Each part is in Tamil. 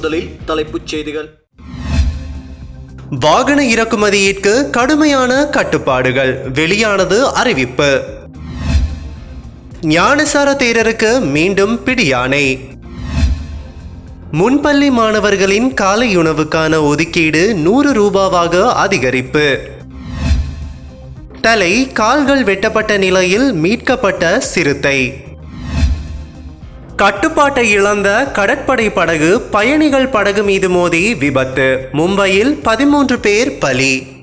முதலில் தலைப்புச் செய்திகள். வாகன இறக்குமதியிற்கு கடுமையான கட்டுப்பாடுகள். வெளியானது அறிவிப்பு. ஞானசார தேரருக்கு மீண்டும் பிடியானை முன்பள்ளி மாணவர்களின் காலை உணவுக்கான ஒதுக்கீடு நூறு ரூபாவாக அதிகரிப்பு. தலை கால்கள் வெட்டப்பட்ட நிலையில் மீட்கப்பட்ட சிறுத்தை. கட்டுப்பாட்டை இழந்த கடற்படை படகு பயணிகள் படகு மீது மோதி விபத்து. மும்பையில் பதிமூன்று பேர் பலி.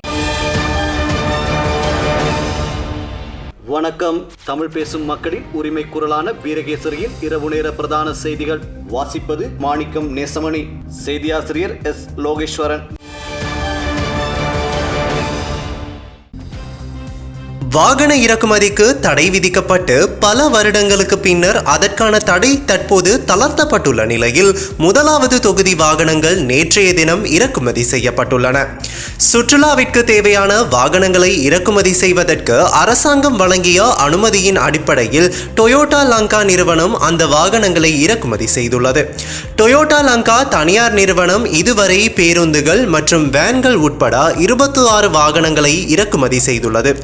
வணக்கம். தமிழ் பேசும் மக்களின் உரிமை குரலான வீரகேசரியின் இரவு நேர பிரதான செய்திகள். வாசிப்பது மாணிக்கம் நேசமணி. செய்தியாசிரியர் எஸ் லோகேஸ்வரன். வாகன இறக்குமதிக்கு தடை விதிக்கப்பட்டு பல வருடங்களுக்கு பின்னர் அதற்கான தடை தற்போது தளர்த்தப்பட்டுள்ள நிலையில் முதலாவது தொகுதி வாகனங்கள் நேற்றைய தினம் இறக்குமதி செய்யப்பட்டுள்ளன. சுற்றுலாவிற்கு தேவையான வாகனங்களை இறக்குமதி செய்வதற்கு அரசாங்கம் வழங்கிய அனுமதியின் அடிப்படையில் டொயோட்டா லங்கா நிறுவனம் அந்த வாகனங்களை இறக்குமதி செய்துள்ளது. டொயோட்டா லங்கா தனியார் நிறுவனம் இதுவரை பேருந்துகள் மற்றும் வேன்கள் உட்பட இருபத்தி ஆறு வாகனங்களை இறக்குமதி செய்துள்ளது.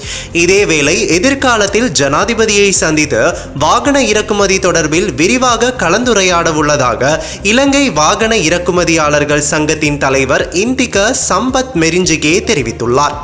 இதேவேளை எதிர்காலத்தில் ஜனாதிபதியை சந்தித்து வாகன இறக்குமதி தொடர்பில் விரிவாக கலந்துரையாட உள்ளதாக இலங்கை வாகன இறக்குமதியாளர்கள் சங்கத்தின் தலைவர் இந்திக சம்பத் மெரிஞ்சிகே தெரிவித்துள்ளார்.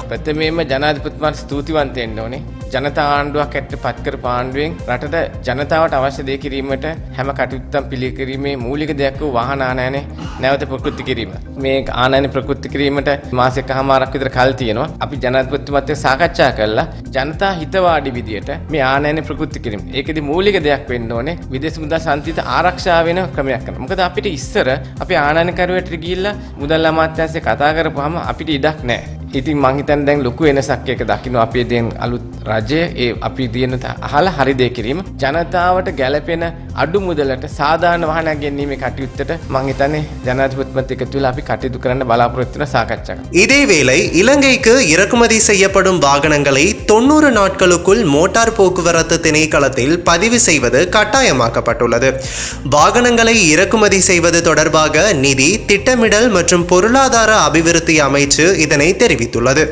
ප්‍රථමේම ජනාධිපතිතුමාට ස්තුතිවන්ත වෙන්න ඕනේ. ජනතා ආණ්ඩුවක් ඇත්ත පත්කර පාණ්ඩුවෙන් රටට ජනතාවට අවශ්‍ය දේ කිරීමට හැම කටයුත්තම් පිළිකිරීමේ මූලික දෙයක් වූ වාහන ආනයනය නැවත ප්‍රකෘති කිරීම. මේ ආනයන ප්‍රකෘති කිරීමට මාසෙක හමාරක් විතර කල් තියෙනවා. අපි ජනාධිපතිතුමත් එක්ක සාකච්ඡා කරලා ජනතා හිතවාඩි විදියට මේ ආනයන ප්‍රකෘති කිරීම. ඒකෙදි මූලික දෙයක් වෙන්න ඕනේ විදේශ මුදල් සංචිත ආරක්ෂා වෙන ක්‍රමයක් කරනවා. මොකද අපිට ඉස්සර අපි ආනයනකරුවට ගිහිල්ලා මුදල් අමාත්‍යාංශය කතා කරපුවාම අපිට ඉඩක් නැහැ. ඉතින් මං හිතන්නේ දැන් ලොකු වෙනසක් එක දකින්න අපේ දෙන අලුත් රජය ඒ අපි දින අහලා හරි දේ කිරීම. ජනතාවට ගැළපෙන අඩු මුදලට සාධාන වාහන ගැනීම කටයුත්තට මංහිතනේ ජනාධපත්මත් එක තුළ අපි කටයුතු කරන්න බලාපොරොත්තුන සාකච්ඡක. இதேவேளை இலங்கைக்கு இறக்குமதி செய்யப்படும் வாகனங்களை தொண்ணூறு நாட்களுக்குள் மோட்டார் போக்குவரத்து திணைக்களத்தில் பதிவு செய்வது கட்டாயமாக்கப்பட்டுள்ளது வாகனங்களை இறக்குமதி செய்வது தொடர்பாக நிதி திட்டமிடல் மற்றும் பொருளாதார அபிவிருத்தி அமைச்சு இதனை தெரிவித்துள்ளது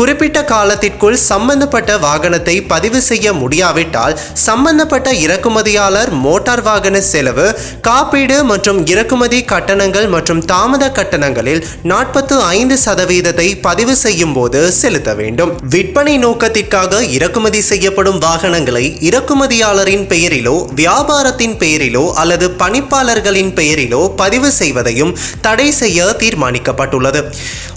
குறிப்பிட்ட காலத்திற்குள் சம்பந்தப்பட்ட வாகனத்தை பதிவு செய்ய முடியாவிட்டால் சம்பந்தப்பட்ட இறக்குமதியாளர் மோட்டார் வாகன செலவு காப்பீடு மற்றும் இறக்குமதி கட்டணங்கள் மற்றும் தாமத கட்டணங்களில் நாற்பத்து ஐந்து சதவீதத்தை பதிவு செய்யும் போது செலுத்த வேண்டும். விற்பனை நோக்கத்திற்காக இறக்குமதி செய்யப்படும் வாகனங்களை இறக்குமதியாளரின் பெயரிலோ வியாபாரத்தின் பெயரிலோ அல்லது பணிப்பாளர்களின் பெயரிலோ பதிவு செய்வதையும் தடை செய்ய தீர்மானிக்கப்பட்டுள்ளது.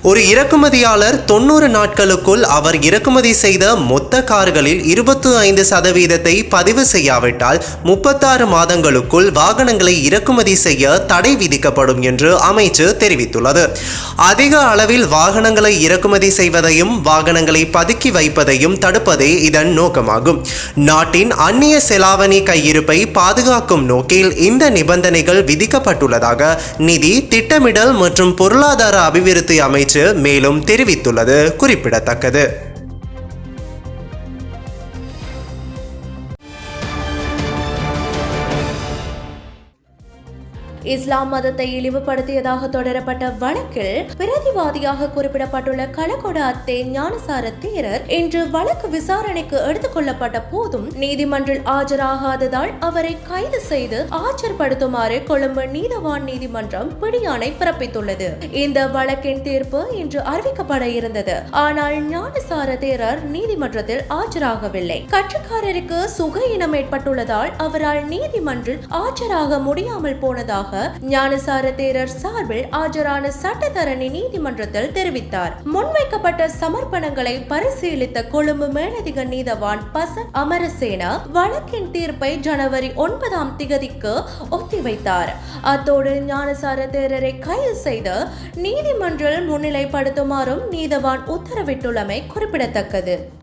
ஒரு இறக்குமதியாளர் தொண்ணூறு நாட்களுக்குள் அவர் இறக்குமதி செய்த மொத்த கார்களில் இருபத்து ஐந்து சதவீதத்தை பதிவு செய்யாவிட்டால் முப்பத்தாறு மாதங்களுக்குள் வாகனங்களை இறக்குமதி செய்ய தடை விதிக்கப்படும் என்று அமைச்சு தெரிவித்துள்ளது. அதிக அளவில் வாகனங்களை இறக்குமதி செய்வதையும் வாகனங்களை பதுக்கி வைப்பதையும் தடுப்பதே இதன் நோக்கமாகும். நாட்டின் அந்நிய செலாவணி கையிருப்பை பாதுகாக்கும் நோக்கில் இந்த நிபந்தனைகள் விதிக்கப்பட்டுள்ளதாக நிதி திட்டமிடல் மற்றும் பொருளாதார அபிவிருத்தி அமைச்சு மேலும் தெரிவித்துள்ளது குறிப்பிடத்தக்கது. இஸ்லாம் மதத்தை இழிவுபடுத்தியதாக தொடரப்பட்ட வழக்கில் பிரதிவாதியாக குறிப்பிடப்பட்டுள்ள கலகொட அத்தே ஞானசார தேரர் இன்று வழக்கு விசாரணைக்கு எடுத்துக் கொள்ளப்பட்ட போதும் நீதிமன்றில் ஆஜராகாததால் அவரை கைது செய்து ஆஜர்படுத்துமாறு கொழும்பு நீதவான் நீதிமன்றம் பிடியாணை பிறப்பித்துள்ளது. இந்த வழக்கின் தீர்ப்பு இன்று அறிவிக்கப்பட இருந்தது. ஆனால் ஞானசார தேரர் நீதிமன்றத்தில் ஆஜராகவில்லை. கட்சிக்காரருக்கு இனம் ஏற்பட்டுள்ளதால் அவரால் நீதிமன்றில் ஆஜராக முடியாமல் போனதாக ஞானசார தேரர் சார்பில் ஆஜரான சட்டத்தரணி நீதிமன்றத்தில் தெரிவித்தார். முன்வைக்கப்பட்ட சமர்ப்பணங்களை பரிசீலித்த கொழும்பு மேலதிக நீதவான் பசன் அமரசேன வழக்கின் தீர்ப்பை ஜனவரி ஒன்பதாம் திகதிக்கு ஒத்திவைத்தார். அத்தோடு ஞானசார தேரரை கைது செய்து நீதிமன்றில் முன்னிலைப்படுத்துமாறும் நீதவான் உத்தரவிட்டுள்ளமை குறிப்பிடத்தக்கது.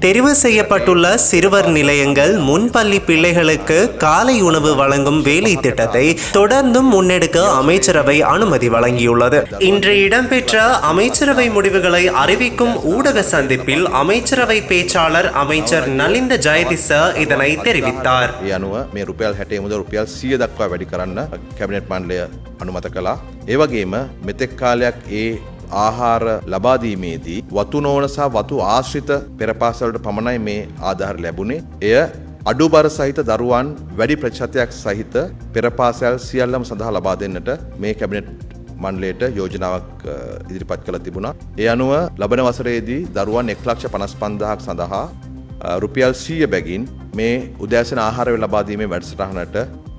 தெரிவு செய்யப்பட்டுள்ள சிறுவர் நிலையங்கள் முன்பள்ளி பிள்ளைகளுக்கு காலை உணவு வழங்கும் வேலை திட்டத்தை தொடர்ந்தும் முன்னெடுக்க அமைச்சரவை அனுமதி வழங்கியுள்ளது இன்று இடம்பெற்ற அமைச்சரவை முடிவுகளை அறிவிக்கும் ஊடக சந்திப்பில் அமைச்சரவை பேச்சாளர் அமைச்சர் நலிந்த ஜெயதிச இதனை தெரிவித்தார் ඒ අනුව මේ රුපියල් හැටේ මුද රුපියල් සිය දක්වා වැඩි කරන්න කැබිනට් මණ්ඩලය අනුමත කලා. ඒවගේම මෙතෙක් කාලයක් ඒ ආහාර ලබාදීමේදී වතු නෝන සහ වතු ආශ්‍රිත පෙරපාසලට පමණයි මේ ආධාර ලැබුණේ. එය අඩු බර සහිත දරුවන් වැඩි ප්‍රචතයක් සහිත පෙරපාසැල් සියල්ලම සඳහා ලබා දෙන්නට මේ කැබිනට් මණ්ඩලයට යෝජනාවක් අ, ඉදිරිපත් කළ තිබුණා. ඒ අනුව ලබන වසරේදී දරුවන් එක්ලක්ෂ පනස් පන්දහක් සඳහා අ, රුපියල් සීය බැගින් මේ උදෑසන ආහාරය ලබාදීමේ වැඩසටහනට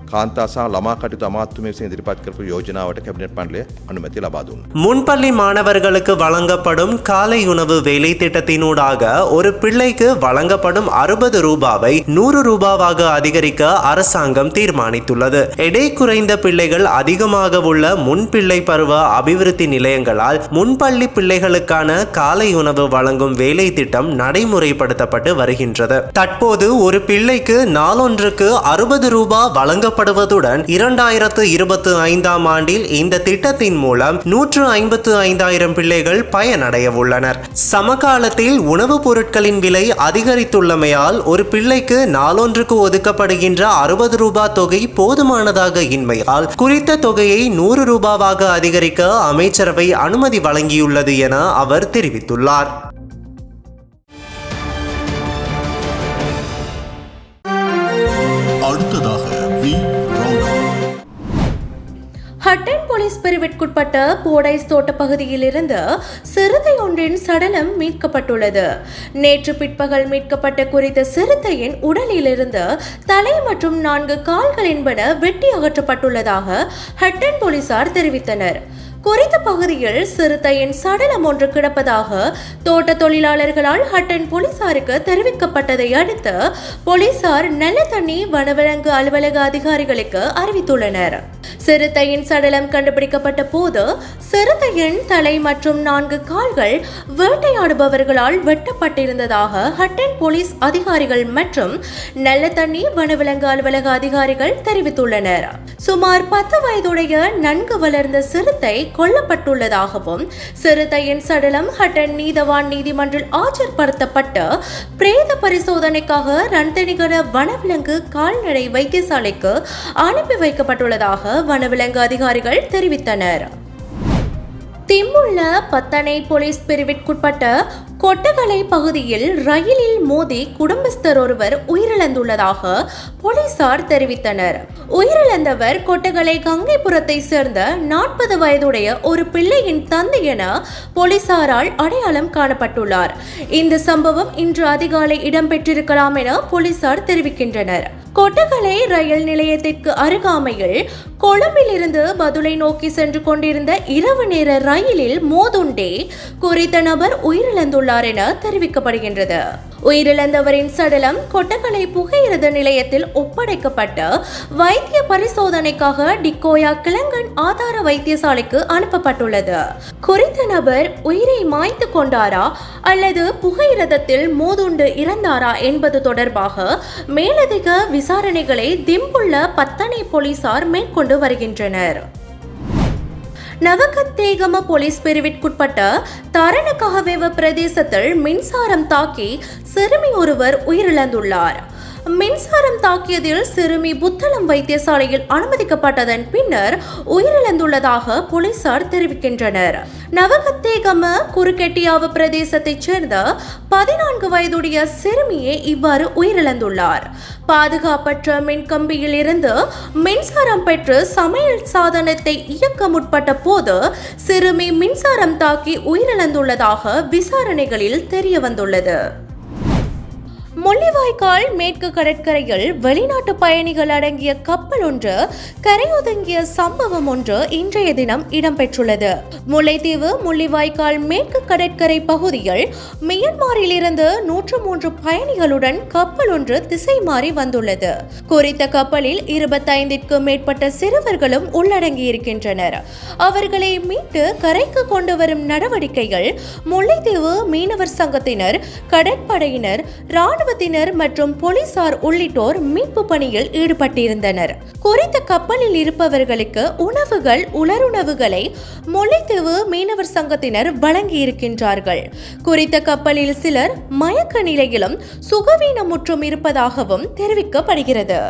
කාන්තා සහ ළමා කටයුතු අමාත්‍යම විසින් ඉදිරිපත් කරපු යෝජනාවට කැබිනට් මණ්ඩලය අනුමැතිය ලබා දුන්නා. முன்பள்ளி மாணவர்களுக்கு வழங்கப்படும் காலை உணவு வேலை திட்டத்தினூடாக ஒரு பிள்ளைக்கு வழங்கப்படும் அறுபது ரூபாவை நூறு ரூபாவாக அதிகரிக்க அரசாங்கம் தீர்மானித்துள்ளது எடை குறைந்த பிள்ளைகள் அதிகமாக உள்ள முன்பிள்ளை பருவ அபிவிருத்தி நிலையங்களால் முன்பள்ளி பிள்ளைகளுக்கான காலை உணவு வழங்கும் வேலை திட்டம் நடைமுறைப்படுத்தப்பட்டு வருகின்றது தற்போது ஒரு பிள்ளைக்கு நாளொன்றுக்கு அறுபது ரூபாய் வழங்கப்படுவதுடன் இரண்டாயிரத்து இருபத்தி ஐந்தாம் ஆண்டில் இந்த திட்டத்தின் மூலம் நூற்று ஐம்பத்து ஐந்தாயிரம் பிள்ளைகள் பயனடைய உள்ளனர் சமகாலத்தில் உணவுப் பொருட்களின் விலை அதிகரித்துள்ளமையால் ஒரு பிள்ளைக்கு நாளொன்றுக்கு ஒதுக்கப்படுகின்ற அறுபது ரூபாய் தொகை போதுமானதாக இன்மையால் குறித்த தொகையை நூறு ரூபாவாக அதிகரிக்க அமைச்சரவை அனுமதி வழங்கியுள்ளது என அவர் தெரிவித்துள்ளார். ஹட்டன் போலீஸ் பிரிவிற்குட்பட்ட போடைஸ் தோட்ட பகுதியில் இருந்து சிறுத்தை ஒன்றின் சடலம் மீட்கப்பட்டுள்ளது. நேற்று பிற்பகல் மீட்கப்பட்ட குறித்த சிறுத்தையின் உடலிலிருந்து தலை மற்றும் நான்கு கால்கள் என்பன வெட்டி அகற்றப்பட்டுள்ளதாக ஹட்டன் போலீசார் தெரிவித்தனர். குறித்த பகுதியில் சிறுத்தையின் சடலம் ஒன்று கிடப்பதாக தோட்ட தொழிலாளர்களால் ஹட்டன் போலீசாருக்கு தெரிவிக்கப்பட்டதை அடுத்து போலீசார் நல்ல தண்ணி வனவிலங்கு அலுவலக அதிகாரிகளுக்கு அறிவித்துள்ளனர். சிறுத்தையின் சடலம் கண்டுபிடிக்கப்பட்ட போது சிறுத்தையின் தலை மற்றும் நான்கு கால்கள் வேட்டையாடுபவர்களால் வெட்டப்பட்டிருந்ததாக ஹட்டன் போலீஸ் அதிகாரிகள் மற்றும் நல்ல தண்ணி வனவிலங்கு அலுவலக அதிகாரிகள் தெரிவித்துள்ளனர். சுமார் பத்து வயதுடைய நன்கு வளர்ந்த சிறுத்தை கொல்லப்பட்டுள்ளதாகவும் சிறுத்தையின் சடலம் ஹட்டன் நீதவான் நீதிமன்றில் ஆஜர்படுத்தப்பட்டு பிரேத பரிசோதனைக்காக ரன்தனிகர வனவிலங்கு கால்நடை வைத்தியசாலைக்கு அனுப்பி வைக்கப்பட்டுள்ளதாக வனவிலங்கு அதிகாரிகள் தெரிவித்தனர். திம்முள்ள பத்தனை போலீஸ் பிரிவிற்குட்பட்ட கொட்டகலை பகுதியில் ரயிலில் மோதி குடும்பஸ்தர் ஒருவர் உயிரிழந்துள்ளதாக போலீசார் தெரிவித்தனர். உயிரிழந்தவர் கொட்டகலை கங்கைபுரத்தை சேர்ந்த நாற்பது வயதுடைய ஒரு பிள்ளையின் தந்தை என போலீசாரால் அடையாளம் காணப்பட்டுள்ளார். இந்த சம்பவம் இன்று அதிகாலை இடம்பெற்றிருக்கலாம் என போலீசார் தெரிவிக்கின்றனர். கொட்டகலை ரயில் நிலையத்திற்கு அருகாமையில் கொழும்பிலிருந்து பதுளை நோக்கி சென்று கொண்டிருந்த இரவு நேர ரயிலில் மோதுண்டே குறித்த நபர் உயிரிழந்துள்ளார் என தெரிவிக்கப்படுகின்றது. உயிரிழந்தவரின் சடலம் கொட்டகலை புகையிரத நிலையத்தில் ஒப்படைக்கப்பட்டு வைத்திய பரிசோதனைக்காக டிக்கோயா கிளங்கன் ஆதார வைத்தியசாலைக்கு அனுப்பப்பட்டுள்ளது. குறித்த நபர் உயிரை மாய்த்து கொண்டாரா அல்லது புகையிரதத்தில் மோதுண்டு இறந்தாரா என்பது தொடர்பாக மேலதிக விசாரணைகளை திம்புள்ள பத்தனை போலீசார் மேற்கொண்டு வருகின்றனர். நவகத்தேகம போலீஸ் பிரிவிற்குட்பட்ட தரணகஹவேவ பிரதேசத்தில் மின்சாரம் தாக்கி சிறுமி ஒருவர் உயிரிழந்துள்ளார். மின்சாரம் தாக்கியதில் சிறுமி புத்தளம் வைத்தியசாலையில் அனுமதிக்கப்பட்டதன் பின்னர் உயிரிழந்துள்ளதாக போலீசார் தெரிவிக்கின்றனர். நவகத்தேகம குறுக்கெட்டியாவு பிரதேசத்தைச் சேர்ந்த பதினான்கு வயதுடைய சிறுமியே இவ்வாறு உயிரிழந்துள்ளார். பாதுகாப்பற்ற மின்கம்பியில் இருந்து மின்சாரம் பெற்று சமையல் சாதனத்தை இயக்க முற்பட்ட போது சிறுமி மின்சாரம் தாக்கி உயிரிழந்துள்ளதாக விசாரணைகளில் தெரிய வந்துள்ளது முள்ளிவாய்க்கால் மேற்கு கடற்கரையில் வெளிநாட்டு பயணிகள் அடங்கிய கப்பல் ஒன்று கரையொதுங்கிய சம்பவம் ஒன்று இன்றைய தினம் இடம்பெற்றுள்ளது. முல்லைத்தீவு முள்ளிவாய்க்கால் மேற்கு கடற்கரை பகுதியில் மியன்மாரில் இருந்து நூற்று மூன்று பயணிகளுடன் கப்பல் ஒன்று திசை மாறி வந்துள்ளது. குறித்த கப்பலில் இருபத்தைந்திற்கும் மேற்பட்ட சிறுவர்களும் உள்ளடங்கியிருக்கின்றனர். அவர்களை மீட்டு கரைக்கு கொண்டு வரும் நடவடிக்கைகள் முல்லைத்தீவு மீனவர் சங்கத்தினர் கடற்படையினர் ராணுவத்தினர் மற்றும் போலீசார் உள்ளிட்டோர் மீட்பு பணியில் ஈடுபட்டிருந்தனர். குறித்த கப்பலில் இருப்பவர்களுக்கு உணவுகள் உலருணவுகளை முல்லைத்தீவு மீனவர் சங்கத்தினர் வழங்கியிருக்கின்றார்கள். குறித்த கப்பலில் சிலர் மயக்க நிலையிலும் சுகவீனமுற்றும் இருப்பதாகவும் தெரிவிக்கப்படுகிறது.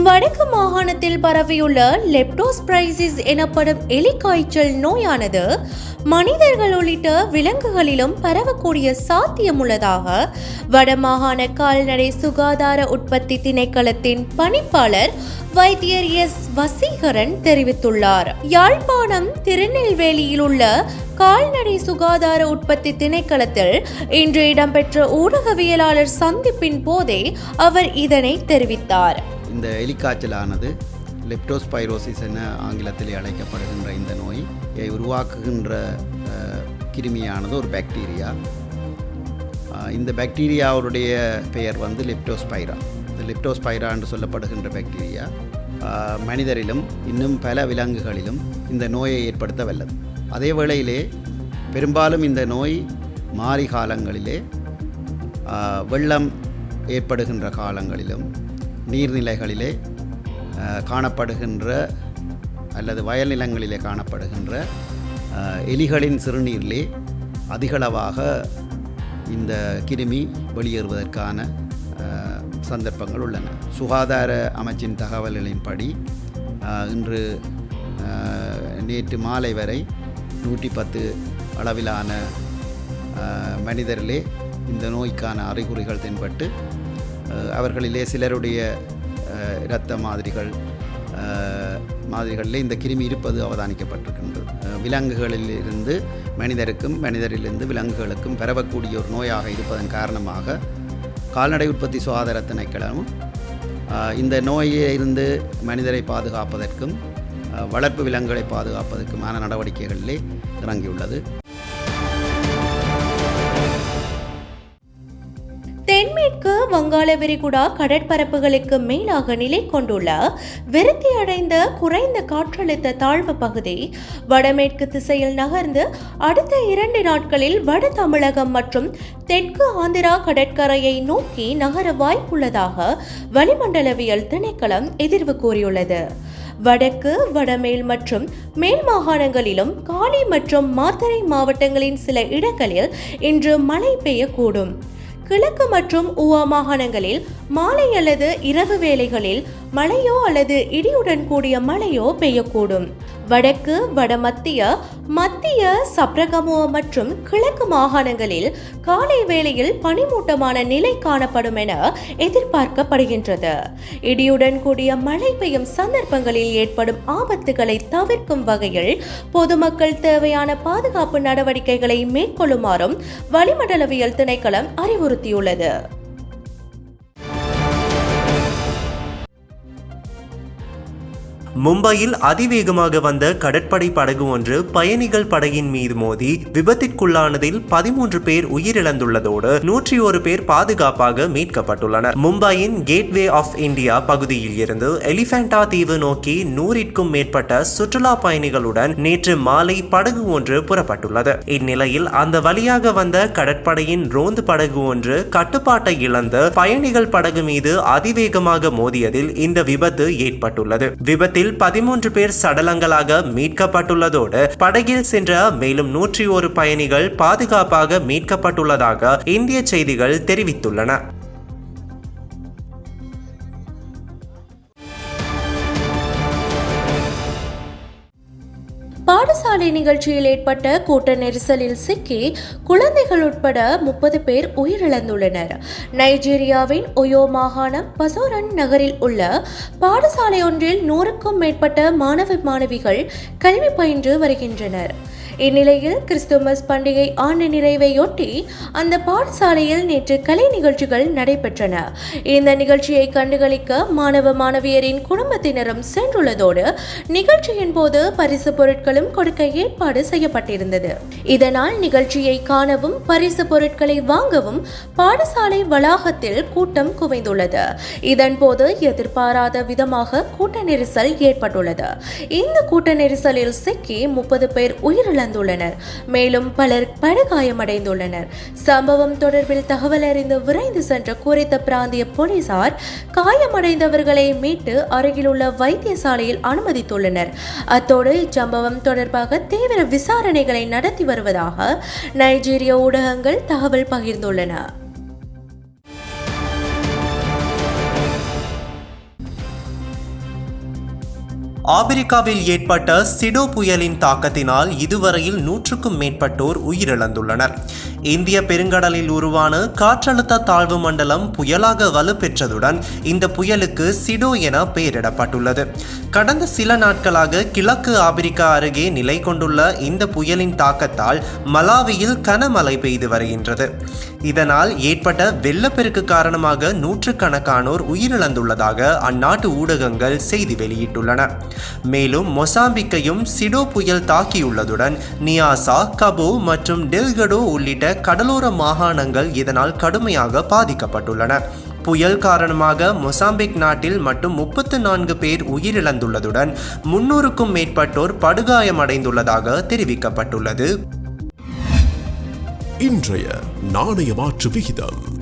வடக்கு மாகாணத்தில் பரவியுள்ள லெப்டோஸ்பிரைசிஸ் எனப்படும் எலிக்காய்ச்சல் நோயானது மனிதர்கள் உள்ளிட்ட விலங்குகளிலும் பரவக்கூடிய சாத்தியம் உள்ளதாக வடமாகாண கால்நடை சுகாதார உற்பத்தி திணைக்களத்தின் பணிப்பாளர் வைத்தியர் எஸ். வசீகரன் தெரிவித்துள்ளார். யாழ்ப்பாணம் திருநெல்வேலியில் உள்ள கால்நடை சுகாதார உற்பத்தி திணைக்களத்தில் இன்று இடம்பெற்ற ஊடகவியலாளர் சந்திப்பின் போதே அவர் இதனை தெரிவித்தார். இந்த எலிக்காய்ச்சலானது லெப்டோஸ்பைரோசிஸ் என ஆங்கிலத்தில் அழைக்கப்படுகின்ற இந்த நோய் உருவாக்குகின்ற கிருமியானது ஒரு பாக்டீரியா இந்த பாக்டீரியாவுடைய பெயர் வந்து லெப்டோஸ்பைரா இந்த லெப்டோஸ்பைரா என்று சொல்லப்படுகின்ற பாக்டீரியா மனிதரிலும் இன்னும் பல விலங்குகளிலும் இந்த நோயை ஏற்படுத்த வல்லது. அதே வேளையிலே பெரும்பாலும் இந்த நோய் மாறி காலங்களிலே வெள்ளம் ஏற்படுகின்ற காலங்களிலும் நீர்நிலைகளிலே காணப்படுகின்ற அல்லது வயல் நிலங்களிலே காணப்படுகின்ற எலிகளின் சிறுநீரிலே அதிகளவாக இந்த கிருமி வெளியேறுவதற்கான சந்தர்ப்பங்கள் உள்ளன. சுகாதார அமைச்சின் தகவல்களின்படி இன்று நேற்று மாலை வரை நூற்றி பத்து அளவிலான ஆஹ், மனிதரிலே இந்த நோய்க்கான அறிகுறிகள் தென்பட்டு அவர்களிலே சிலருடைய இரத்த மாதிரிகள் மாதிரிகளில் இந்த கிருமி இருப்பது அவதானிக்கப்பட்டிருக்கின்றது. விலங்குகளில் இருந்து மனிதருக்கும் மனிதரிலிருந்து விலங்குகளுக்கும் பரவக்கூடிய ஒரு நோயாக இருப்பதன் காரணமாக கால்நடை உற்பத்தி சுகாதார திணைக்களமும் இந்த நோயை இருந்து மனிதரை பாதுகாப்பதற்கும் வளர்ப்பு விலங்குகளை பாதுகாப்பதற்குமான நடவடிக்கைகளிலே இறங்கியுள்ளது. வங்காள விரிகுடா கடற்பரப்புகளுக்கு மேலாக நிலை கொண்டுள்ள விருத்தி அடைந்த குறைந்த காற்றழுத்த தாழ்வு பகுதி வடமேற்கு திசையில் நகர்ந்து அடுத்த இரண்டு நாட்களில் வட தமிழகம் மற்றும் தெற்கு ஆந்திரா கடற்கரையை நோக்கி நகர வாய்ப்புள்ளதாக வளிமண்டலவியல் திணைக்களம் எதிர்வு கூறியுள்ளது. வடக்கு வடமேல் மற்றும் மேல் மாகாணங்களிலும் காலி மற்றும் மாத்தறை மாவட்டங்களின் சில இடங்களில் இன்று மழை பெய்யக்கூடும். கிழக்கு மற்றும் உவா மாகாணங்களில் மாலை அல்லது இரவு வேளைகளில் மழையோ அல்லது இடியுடன் கூடிய மழையோ பெய்யக்கூடும். வடக்கு வடமத்திய மத்திய சப்ரகமோ மற்றும் கிழக்கு மாகாணங்களில் காலை வேளையில் பனிமூட்டமான நிலை காணப்படும் என எதிர்பார்க்கப்படுகின்றது. இடியுடன் கூடிய மழை பெய்யும் சந்தர்ப்பங்களில் ஏற்படும் ஆபத்துகளை தவிர்க்கும் வகையில் பொதுமக்கள் தேவையான பாதுகாப்பு நடவடிக்கைகளை மேற்கொள்ளுமாறும் வளிமண்டலவியல் திணைக்களம் அறிவுறுத்தியுள்ளது. மும்பையில் அதிவேகமாக வந்த கடற்படை படகு ஒன்று பயணிகள் படகின் மீது மோதி விபத்திற்குள்ளானதில் பதிமூன்று பேர் உயிரிழந்துள்ளதோடு நூற்றி ஒரு பேர் பாதுகாப்பாக மீட்கப்பட்டுள்ளனர். மும்பையின் கேட்வே ஆஃப் இந்தியா பகுதியில் இருந்து எலிபென்டா தீவு நோக்கி நூறிற்கும் மேற்பட்ட சுற்றுலா பயணிகளுடன் நேற்று மாலை படகு ஒன்று புறப்பட்டுள்ளது. இந்நிலையில் அந்த வழியாக வந்த கடற்படையின் ரோந்து படகு ஒன்று கட்டுப்பாட்டை இழந்து பயணிகள் படகு மீது அதிவேகமாக மோதியதில் இந்த விபத்து ஏற்பட்டுள்ளது. விபத்தில் பதிமூன்று பேர் சடலங்களாக மீட்கப்பட்டுள்ளதோடு படகில் சென்ற மேலும் நூற்றி ஒரு பயணிகள் பாதுகாப்பாக மீட்கப்பட்டுள்ளதாக இந்திய செய்திகள் தெரிவித்துள்ளன. பாடசாலை நிகழ்ச்சியில் ஏற்பட்ட கூட்ட நெரிசலில் சிக்கி குழந்தைகள் உட்பட முப்பது பேர் உயிரிழந்துள்ளனர். நைஜீரியாவின் ஒயோ மாகாணம் பசோரன் நகரில் உள்ள பாடசாலை ஒன்றில் நூறுக்கும் மேற்பட்ட மாணவ மாணவிகள் கல்வி பயின்று வருகின்றனர். இந்நிலையில் கிறிஸ்துமஸ் பண்டிகை ஆண்டு நிறைவையொட்டி அந்த பாடசாலையில் நேற்று கலை நிகழ்ச்சிகள் நடைபெற்றன. இந்த நிகழ்ச்சியை கண்டுகளிக்க மாணவ மாணவியரின் குடும்பத்தினரும் சென்றுள்ளதோடு நிகழ்ச்சியின் போது பரிசு பொருட்களும் கொடுக்க ஏற்பாடு செய்யப்பட்டிருந்தது. இதனால் நிகழ்ச்சியை காணவும் பரிசு பொருட்களை வாங்கவும் பாடசாலை வளாகத்தில் கூட்டம் குவிந்துள்ளது. இதன்போது எதிர்பாராத விதமாக கூட்ட நெரிசல் ஏற்பட்டுள்ளது. இந்த கூட்ட நெரிசலில் சிக்கி முப்பது பேர் இழந்துள்ளனர் மேலும் பலர் படுகாயமடைந்துள்ளனர். சம்பவம் தொடர்பில் தகவல் அறிந்து விரைந்து சென்ற குறித்த பிராந்திய போலீசார் காயமடைந்தவர்களை மீட்டு அருகிலுள்ள வைத்தியசாலையில் அனுமதித்துள்ளனர். அத்தோடு இச்சம்பவம் தொடர்பாக தீவிர விசாரணைகளை நடத்தி வருவதாக நைஜீரிய ஊடகங்கள் தகவல் பகிர்ந்துள்ளன. ஆப்பிரிக்காவில் ஏற்பட்ட சிடோ புயலின் தாக்கத்தினால் இதுவரையில் நூற்றுக்கும் மேற்பட்டோர் உயிரிழந்துள்ளனர். இந்திய பெருங்கடலில் உருவான காற்றழுத்த தாழ்வு மண்டலம் புயலாக வலுப்பெற்றதுடன் இந்த புயலுக்கு சிடோ என பெயரிடப்பட்டுள்ளது. கடந்த சில நாட்களாக கிழக்கு ஆப்பிரிக்கா அருகே நிலை கொண்டுள்ள இந்த புயலின் தாக்கத்தால் மலாவியில் கனமழை பெய்து வருகின்றது. இதனால் ஏற்பட்ட வெள்ளப்பெருக்கு காரணமாக நூற்றுக்கணக்கானோர் உயிரிழந்துள்ளதாக அந்நாட்டு ஊடகங்கள் செய்தி வெளியிட்டுள்ளன. மேலும் மொசாம்பிக்கையும் சிடோ புயல் தாக்கியுள்ளதுடன் நியாசா கபோ மற்றும் டெல்கடோ உள்ளிட்ட கடலோர மாகாணங்கள் இதனால் கடுமையாக பாதிக்கப்பட்டுள்ளன. புயல் காரணமாக மொசாம்பிக் நாட்டில் மட்டும் முப்பத்து நான்கு பேர் உயிரிழந்துள்ளதுடன் முன்னூறுக்கும் மேற்பட்டோர் படுகாயமடைந்துள்ளதாக தெரிவிக்கப்பட்டுள்ளது. இன்றைய நாணய மாற்று விகிதம்.